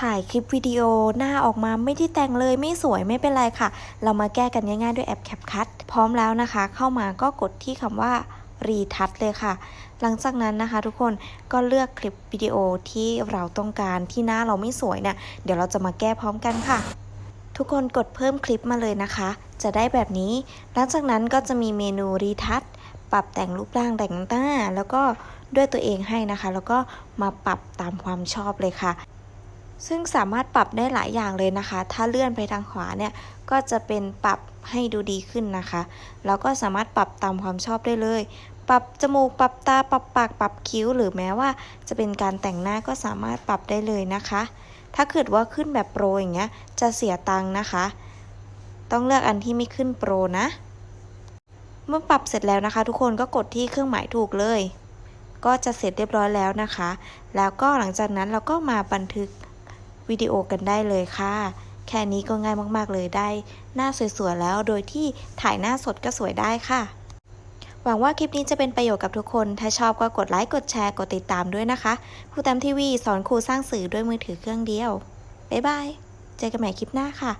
ถ่ายคลิปวิดีโอหน้าออกมาไม่ได้แต่งเลยไม่สวยไม่เป็นไรค่ะ เรามาแก้กันง่ายๆด้วยแอป CapCut พร้อมแล้วนะคะ เข้ามาก็กดที่คำว่ารีทัชเลยค่ะ หลังจากนั้นนะคะ ทุกคนก็เลือกคลิปวิดีโอที่เราต้องการที่หน้าเราไม่สวยเนี่ยเดี๋ยวเราจะมาแก้พร้อมกันค่ะ ทุกคนกดเพิ่มคลิปมาเลยนะคะ จะได้แบบนี้ หลังจากนั้นก็จะมีเมนูรีทัชปรับแต่งรูปร่างแต่งหน้า แล้วก็ด้วยตัวเองให้นะคะ แล้วก็มาปรับตามความชอบเลยค่ะ ซึ่งสามารถปรับได้หลายอย่างเลยนะคะ ถ้าเลื่อนไปทางขวาเนี่ย ก็จะเป็นปรับให้ดูดีขึ้นนะคะ แล้วก็สามารถปรับตามความชอบได้เลย ปรับจมูก ปรับตา ปรับปาก ปรับคิ้ว หรือแม้ว่าจะเป็นการแต่งหน้าก็สามารถปรับได้เลยนะคะ ถ้าเกิดว่าขึ้นแบบโปรอย่างเงี้ย จะเสียตังค์นะคะ ต้องเลือกอันที่ไม่ขึ้นโปรนะ เมื่อปรับเสร็จแล้วนะคะ ทุกคนก็กดที่เครื่องหมายถูกเลย ก็จะเสร็จเรียบร้อยแล้วนะคะ แล้วก็หลังจากนั้นเราก็มาบันทึก วิดีโอกันได้เลยค่ะ แค่นี้ก็ง่ายมากๆเลยได้ หน้าสวยๆแล้วโดยที่ถ่ายหน้าสดก็สวยได้ค่ะ หวังว่าคลิปนี้จะเป็นประโยชน์กับทุกคน ถ้าชอบก็กดไลค์กดแชร์กดติดตามด้วยนะคะครูแตมทีวีสอนครูสร้างสื่อด้วยมือถือเครื่องเดียวบ๊ายบายเจอกันใหม่คลิปหน้าค่ะ